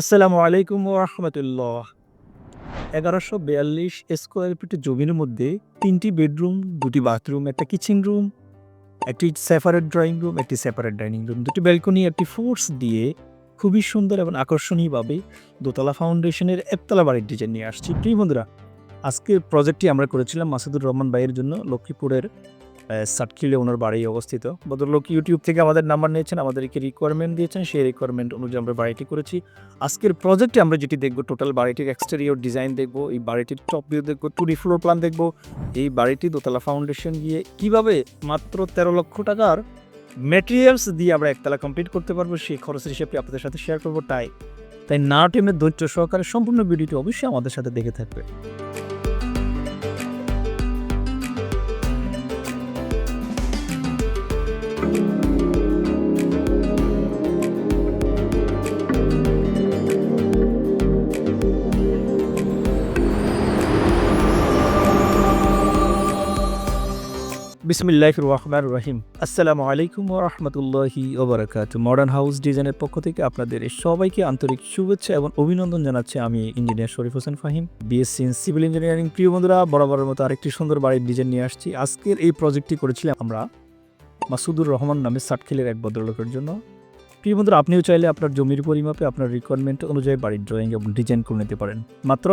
আসসালামু আলাইকুম রহমতুল্লাহ। এগারোশো বিয়াল্লিশ স্কোয়ার ফিটের জমির মধ্যে তিনটি বেডরুম দুটি বাথরুম একটা কিচেন রুম একটি সেপারেট ড্রয়িং রুম একটি সেপারেট ডাইনিং রুম দুটি ব্যালকনি একটি ফোর্স দিয়ে খুবই সুন্দর এবং আকর্ষণীয়ভাবে দোতলা ফাউন্ডেশনের একতলা বাড়ির ডিজাইন নিয়ে আসছি। প্রিয় বন্ধুরা, আজকের প্রজেক্টটি আমরা করেছিলাম মাসুদুর রহমান ভাইয়ের জন্য লক্ষ্মীপুরের সাটকিলে ওনার বাড়ি অবস্থিত। ভদ্রলোক ইউটিউব থেকে আমাদের নাম্বার নিয়েছেন, আমাদেরকে রিকোয়ারমেন্ট দিয়েছেন। সেই রিকোয়ারমেন্ট অনুযায়ী আমরা বাড়িটি করেছি। আজকের প্রজেক্টে আমরা যেটি দেখব টোটাল বাড়িটির এক্সটেরিয়র ডিজাইন দেখব, এই বাড়িটির টপ ভিউ দেখব টু ফ্লোর প্ল্যান দেখব। এই বাড়িটি দোতলা ফাউন্ডেশন গিয়ে কীভাবে মাত্র তেরো লক্ষ টাকার মেটেরিয়ালস দিয়ে আমরা একতলা কমপ্লিট করতে পারব, সেই খরচের হিসেবে আপনাদের সাথে শেয়ার করব। তাই তাই না টেমে ধৈর্য সহকারে সম্পূর্ণ ভিডিওটি অবশ্যই আমাদের সাথে দেখে থাকবে। বিসমিল্লাহ রহমান রহিম আসসালামু আলাইকুম রহমতুল্লাহি ওবরাকাত মডার্ন হাউস ডিজাইনের পক্ষ থেকে আপনাদের সবাইকে আন্তরিক শুভেচ্ছা এবং অভিনন্দন জানাচ্ছি। আমি engineer Sharif Hossain Fahim BSc in civil engineering প্রিয় বন্ধুরা, বরাবরের মতো আরেকটি সুন্দর বাড়ির ডিজাইন নিয়ে আসছি। আজকের এই প্রজেক্টটি করেছিলাম আমরা মাসুদুর রহমান নামে সাটখিলের এক ভদ্রলোকের জন্য। প্রিয় বন্ধুরা, আপনিও চাইলে আপনার জমির পরিমাপে, আপনার রিকোয়ারমেন্ট অনুযায়ী বাড়ির ড্রয়িং এবং ডিজাইন করে নিতে পারেন। মাত্র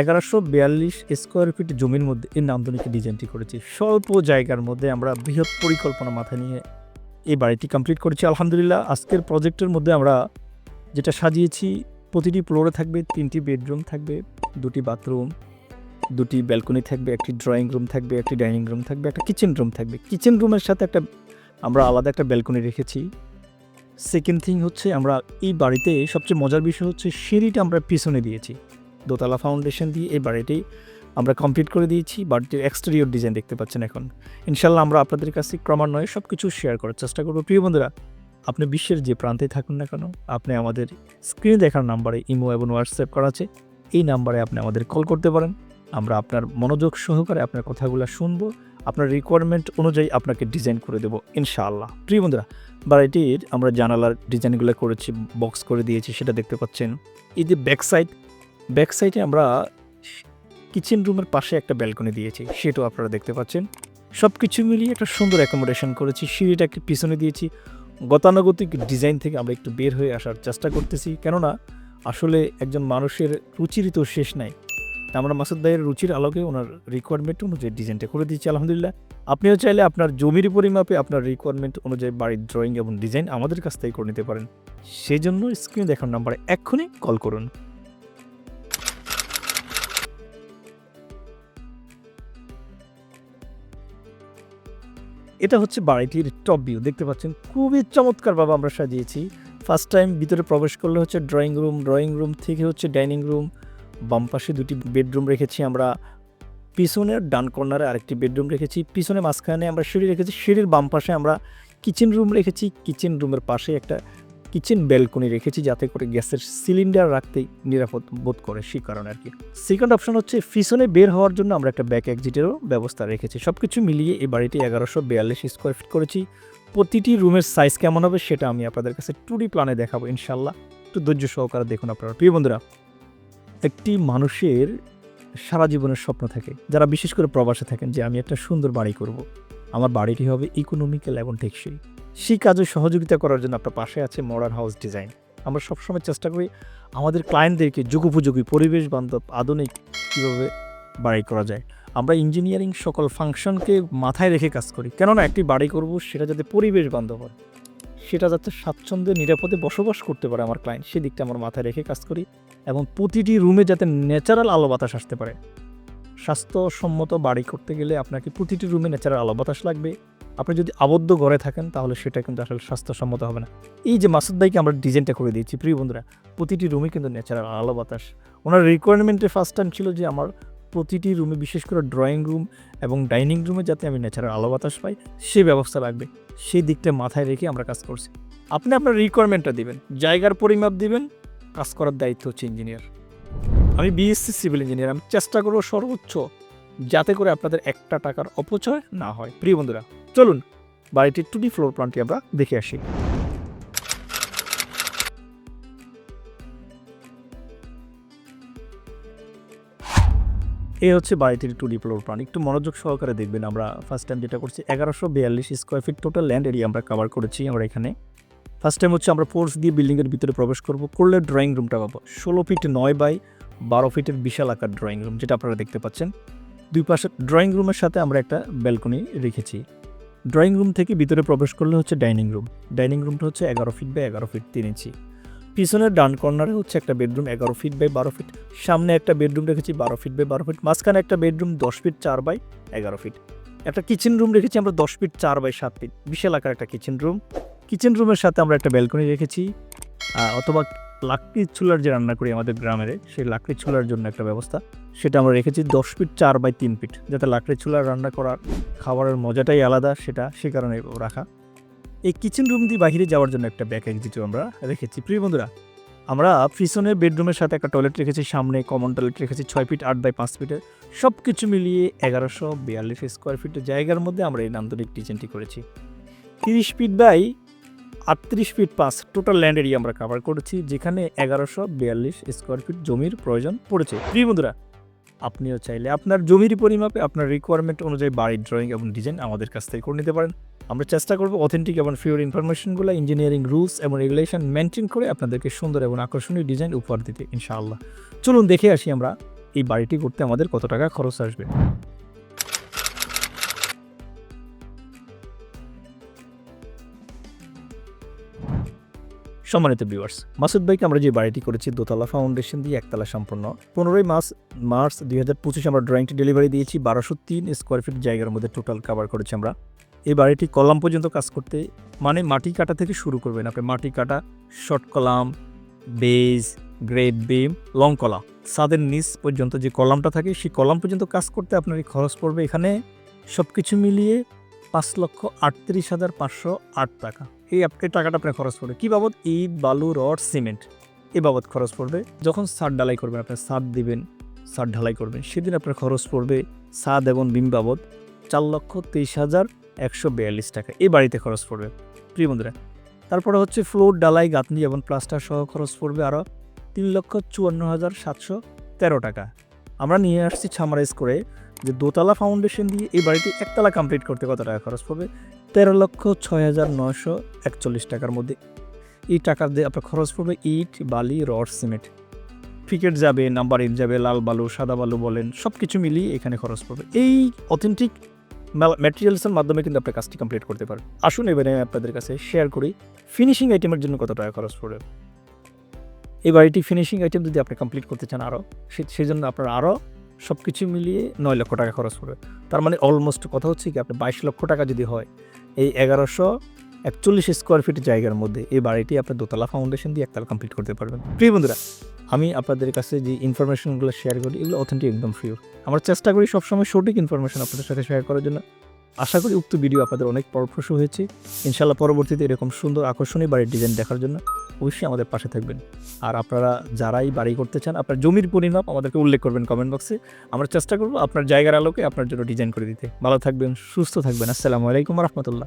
এগারোশো বিয়াল্লিশ স্কোয়ার ফিট জমির মধ্যে এই নান্দনিক ডিজাইনটি করেছি। স্বল্প জায়গার মধ্যে আমরা বৃহৎ পরিকল্পনা মাথায় নিয়ে এই বাড়িটি কমপ্লিট করেছি। আলহামদুলিল্লাহ, আজকের প্রজেক্টের মধ্যে আমরা যেটা সাজিয়েছি, প্রতিটি ফ্লোরে থাকবে তিনটি বেডরুম থাকবে, দুটি বাথরুম দুটি ব্যালকনি থাকবে, একটি ড্রয়িং রুম থাকবে, একটি ডাইনিং রুম থাকবে, একটা কিচেন রুম থাকবে। কিচেন রুমের সাথে একটা আমরা আলাদা একটা ব্যালকনি রেখেছি। সেকেন্ড থিং হচ্ছে আমরা এই বাড়িতে সবচেয়ে মজার বিষয় হচ্ছে সিঁড়িটা আমরা পিছনে দিয়েছি। দোতলা ফাউন্ডেশন দিয়ে এই বাড়িটি আমরা কমপ্লিট করে দিয়েছি বাড়িটির এক্সটেরিয়র ডিজাইন দেখতে পাচ্ছেন এখন। ইনশাল্লাহ আমরা আপনাদের কাছে ক্রমান্বয়ে সব কিছু শেয়ার করার চেষ্টা করব। প্রিয় বন্ধুরা, আপনি বিশ্বের যে প্রান্তে থাকুন না কেন, আপনি আমাদের স্ক্রিনে দেখার নাম্বারে ইমো এবং হোয়াটসঅ্যাপ করা আছে। এই নাম্বারে আপনি আমাদের কল করতে পারেন। আমরা আপনার মনোযোগ সহকারে আপনার কথাগুলো শুনব, আপনার রিকোয়ারমেন্ট অনুযায়ী আপনাকে ডিজাইন করে দেবো, ইনশাআল্লাহ। প্রিয় বন্ধুরা বাড়িটির আমরা জানালার ডিজাইনগুলো করেছি বক্স করে দিয়েছি, সেটা দেখতে পাচ্ছেন। এই যে ব্যাক সাইড ব্যাক সাইডে আমরা কিচেন রুমের পাশে একটা ব্যালকনি দিয়েছি, সেটাও আপনারা দেখতে পাচ্ছেন। সব কিছু মিলিয়ে একটা সুন্দর অ্যাকোমোডেশন করেছি, সিঁড়িটা একটু পিছনে দিয়েছি। গতানুগতিক ডিজাইন থেকে আমরা একটু বের হয়ে আসার চেষ্টা করতেছি, কেননা আসলে একজন মানুষের রুচিরই তো শেষ নাই। আমরা মাসুদ ভাইয়ের রুচির আলোকে ওনার রিকোয়ারমেন্ট অনুযায়ী ডিজাইনটা করে দিচ্ছি, আলহামদুলিল্লাহ। আপনিও চাইলে আপনার জমির পরিমাপে আপনার রিকোয়ারমেন্ট অনুযায়ী বাড়ির ড্রয়িং এবং ডিজাইন আমাদের কাছ থেকে করে নিতে পারেন। সেই জন্য স্ক্রিনে দেখার নাম্বারে এক্ষুনি কল করুন। এটা হচ্ছে বাড়িটির টপ ভিউ দেখতে পাচ্ছেন? খুবই চমৎকার ভাবে আমরা সাজিয়েছি। ফার্স্ট টাইম ভিতরে প্রবেশ করলে হচ্ছে ড্রয়িং রুম ড্রয়িং রুম থেকে হচ্ছে ডাইনিং রুম বাম পাশে দুটি বেডরুম রেখেছি আমরা। পিছনের ডান কর্নারে আরেকটি বেডরুম রেখেছি। পিছনে মাঝখানে আমরা সিঁড়ি রেখেছি। সিঁড়ির বাম পাশে আমরা কিচেন রুম রেখেছি। কিচেন রুমের পাশে একটা কিচেন ব্যালকনি রেখেছি যাতে করে গ্যাসের সিলিন্ডার রাখতে নিরাপদ বোধ করে, সেই কারণে আর কি। সেকেন্ড অপশন হচ্ছে পিছনে বের হওয়ার জন্য আমরা একটা ব্যাক এক্সিটেরও ব্যবস্থা রেখেছি। সব কিছু মিলিয়ে এই বাড়িটি এগারোশো বিয়াল্লিশ স্কোয়ার ফিট করেছি। প্রতিটি রুমের সাইজ কেমন হবে সেটা আমি আপনাদের কাছে টুডি প্ল্যানে দেখাবো ইনশাল্লাহ একটু ধৈর্য সহকারে দেখুন আপনারা। প্রিয় বন্ধুরা, একটি মানুষের সারা জীবনের স্বপ্ন থাকে, যারা বিশেষ করে প্রবাসে থাকেন, যে আমি একটা সুন্দর বাড়ি করব। আমার বাড়িটি হবে ইকোনমিক্যাল এবং টেকসই সেই কাজে সহযোগিতা করার জন্য আপনার পাশে আছে মডার্ন হাউস ডিজাইন আমরা সবসময় চেষ্টা করি আমাদের ক্লায়েন্টদেরকে যুগোপযোগী পরিবেশ বান্ধব আধুনিক কীভাবে বাড়ি করা যায়। আমরা ইঞ্জিনিয়ারিং সকল ফাংশনকে মাথায় রেখে কাজ করি। কেননা একটি বাড়ি করব, সেটা যাতে পরিবেশ বান্ধব হয়, সেটা যাতে স্বাচ্ছন্দ্যে, নিরাপদে বসবাস করতে পারে আমার ক্লায়েন্ট সেদিকটা আমার মাথায় রেখে কাজ করি এবং প্রতিটি রুমে যাতে ন্যাচারাল আলো বাতাস আসতে পারে। স্বাস্থ্যসম্মত বাড়ি করতে গেলে আপনাকে প্রতিটি রুমে ন্যাচারাল আলো বাতাস লাগবে। আপনি যদি আবদ্ধ ঘরে থাকেন, তাহলে সেটা কিন্তু আসলে স্বাস্থ্যসম্মত হবে না। এই যে মাসুদ ভাইকে আমরা ডিজাইনটা করে দিয়েছি, প্রিয় বন্ধুরা, প্রতিটি রুমে কিন্তু ন্যাচারাল আলো বাতাস। ওনার রিকোয়ারমেন্টে ফার্স্ট টাইম ছিল যে আমার প্রতিটি রুমে, বিশেষ করে ড্রয়িং রুম এবং ডাইনিং রুমে যাতে আমি ন্যাচারাল আলো বাতাস পাই, সে ব্যবস্থা লাগবে। সেই দিকটা মাথায় রেখে আমরা কাজ করছি। আপনি আপনার রিকোয়ারমেন্টটা দিবেন, জায়গার পরিমাপ দিবেন, কাজ করার দায়িত্ব হচ্ছে ইঞ্জিনিয়ার আমি বিএসসি সিভিল ইঞ্জিনিয়ার আমি চেষ্টা করব সর্বোচ্চ, যাতে করে আপনাদের একটা টাকার অপচয় না হয়। প্রিয় বন্ধুরা চলুন, বাড়িটির টুডি ফ্লোর প্ল্যানটি আমরা দেখে আসি। এই হচ্ছে বাড়িটির টু ডি ফ্লোর প্ল্যান একটু মনোযোগ সহকারে দেখবেন, আমরা ফার্স্ট টাইম যেটা করছি, এগারোশো বিয়াল্লিশ square feet total land area আমরা কভার করেছি আমরা এখানে। ফার্স্ট টাইম হচ্ছে আমরা ফোর্স দিয়ে বিল্ডিংয়ের ভিতরে প্রবেশ করব, করলে ড্রয়িং রুমটা পাবো। ষোলো ফিট নয় বাই বারো ফিটের বিশাল আকার ড্রয়িং রুম যেটা আপনারা দেখতে পাচ্ছেন। দুই পাশে ড্রয়িং রুমের সাথে আমরা একটা ব্যালকনি রেখেছি। ড্রয়িং রুম থেকে ভিতরে প্রবেশ করলে হচ্ছে ডাইনিং রুম ডাইনিং রুমটা হচ্ছে এগারো ফিট বাই এগারো ফিট তিন ইঞ্চি। পিছনের ডান কর্নারে হচ্ছে একটা বেডরুম এগারো ফিট বাই বারো ফিট সামনে একটা বেডরুম রেখেছি বারো ফিট বাই বারো ফিট মাঝখানে একটা বেডরুম দশ ফিট চার বাই এগারো ফিট একটা কিচেন রুম রেখেছি আমরা দশ ফিট চার বাই সাত ফিট বিশাল আকার একটা কিচেন রুম কিচেন রুমের সাথে আমরা একটা ব্যালকনি রেখেছি। অথবা লাকড়ির চুলার যে রান্না করি আমাদের গ্রামের, সেই লাকড়ির চুলার জন্য একটা ব্যবস্থা। সেটা আমরা রেখেছি দশ ফিট চার বাই তিন ফিট, যাতে লাকড়ির চুলার রান্না করার খাবারের মজাটাই আলাদা, সেটা সে কারণে রাখা। এই কিচেন রুম দিয়ে বাইরে যাওয়ার জন্য একটা ব্যাক এক্সিটও আমরা রেখেছি। প্রিয় বন্ধুরা, আমরা পিছনের বেডরুমের সাথে একটা টয়লেট রেখেছি, সামনে কমন টয়লেট রেখেছি, ছয় ফিট আট বাই পাঁচ ফিটের। সব কিছু মিলিয়ে এগারোশো বিয়াল্লিশ স্কোয়ার ফিটের জায়গার মধ্যে আমরা এই নান্দনিক কিচেনটি করেছি। তিরিশ ফিট বাই আটত্রিশ ফিট পাঁচ টোটাল ল্যান্ড এরিয়া আমরা কভার করেছি, যেখানে এগারোশো বিয়াল্লিশ স্কোয়ার ফিট জমির প্রয়োজন পড়েছে। প্রিয় বন্ধুরা, আপনিও চাইলে আপনার জমির পরিমাপে আপনার রিকোয়ারমেন্ট অনুযায়ী বাড়ির ড্রয়িং এবং ডিজাইন আমাদের কাছ থেকে করে নিতে পারেন। আমরা চেষ্টা করব অথেন্টিক এবং ফিওর ইনফরমেশনগুলো ইঞ্জিনিয়ারিং রুলস এবং রেগুলেশন মেনটেন করে আপনাদেরকে সুন্দর এবং আকর্ষণীয় ডিজাইন উপহার দিতে, ইনশাআল্লাহ। চলুন দেখে আসি আমরা এই বাড়িটি করতে আমাদের কত টাকা খরচ আসবে। সম্মানিত ভিউয়ার্স মাসুদ ভাইকে আমরা যে বাড়িটি করেছি দোতলা ফাউন্ডেশন দিয়ে একতলা সম্পন্ন পনেরোই মাস, মার্চ দুই হাজার পঁচিশে আমরা ড্রয়িংটি ডেলিভারি দিয়েছি, বারোশো তিন স্কোয়ার ফিট জায়গার মধ্যে টোটাল কভার করেছি আমরা। এই বাড়িটি কলাম পর্যন্ত কাজ করতে মানে মাটি কাটা থেকে শুরু করবেন আপনি, মাটি কাটা short column base grade beam long column. সাদের নিচ পর্যন্ত যে কলামটা থাকে, সেই কলাম পর্যন্ত কাজ করতে আপনার খরচ পড়বে এখানে সব কিছু মিলিয়ে পাঁচ লক্ষ আটত্রিশ হাজার পাঁচশো আট টাকা। এই এই টাকাটা আপনার খরচ পড়বে। কী বাবদ? ইট, বালু, রড, সিমেন্ট। এ বাবদ খরচ পড়বে। যখন সার ঢালাই করবেন, আপনার সার দিবেন, সার ঢালাই করবেন, সেদিন আপনার খরচ পড়বে সাদ এবং বিম বাবদ চার লক্ষ তেইশ হাজার একশো বিয়াল্লিশ টাকা। এই বাড়িতে খরচ পড়বে। প্রিয় বন্ধুরা, তারপরে হচ্ছে ফ্লোর ডালাই গাঁথনি এবং প্লাস্টার সহ খরচ পড়বে আরও তিন লক্ষ চুয়ান্ন হাজার সাতশো তেরো টাকা। আমরা নিয়ে আসছি ছামারাইজ করে যে দোতলা ফাউন্ডেশন দিয়ে এই বাড়িটি একতলা কমপ্লিট করতে কত টাকা খরচ পড়বে? তেরো লক্ষ ছয় হাজার নয়শো একচল্লিশ টাকার মধ্যে। এই টাকা দিয়ে আপনার খরচ পড়বে ইট, বালি, রড, সিমেন্ট। ফিকেট যাবে, নাম্বার ইট যাবে, লাল বালু, সাদা বালু বলেন সব কিছু মিলিয়ে এখানে খরচ পড়বে। এই অথেন্টিক ম্যাটেরিয়ালসের মাধ্যমে কিন্তু আপনার কাজটি কমপ্লিট করতে পারেন আসুন এবারে আমি আপনাদের কাছে শেয়ার করি ফিনিশিং আইটেমের জন্য কত টাকা খরচ পড়বে। এই বাড়িটি ফিনিশিং আইটেম যদি আপনি কমপ্লিট করতে চান আরও সেই জন্য আপনার আরও সব কিছু মিলিয়ে নয় লক্ষ টাকা খরচ পড়বে। তার মানে অলমোস্ট কথা হচ্ছে কি, আপনি বাইশ লক্ষ টাকা যদি হয়, এই এগারোশো একচল্লিশ স্কোয়ার ফিট জায়গার মধ্যে এই বাড়িটি আপনি দোতলা ফাউন্ডেশন দিয়ে একতলা কমপ্লিট করতে পারবেন। প্রিয় বন্ধুরা, আমি আপনাদের কাছে যে ইনফরমেশনগুলো শেয়ার করি, এগুলো অথেন্টিক একদম ফ্রিও আমরা চেষ্টা করি সবসময় সঠিক ইনফরমেশন আপনাদের সাথে শেয়ার করার জন্য। আশা করি উক্ত ভিডিও আপনাদের অনেক ফলপ্রসূ হয়েছে। ইনশাল্লাহ পরবর্তীতে এরকম সুন্দর আকর্ষণীয় বাড়ির ডিজাইন দেখার জন্য অবশ্যই আমাদের পাশে থাকবেন। আর আপনারা যারাই বাড়ি করতে চান, আপনার জমির পরিমাপ আমাদেরকে উল্লেখ করবেন কমেন্ট বক্সে আমরা চেষ্টা করব আপনার জায়গার আলোকে আপনার জন্য ডিজাইন করে দিতে। ভালো থাকবেন, সুস্থ থাকবেন। আসসালামু আলাইকুম রহমতুল্লাহ।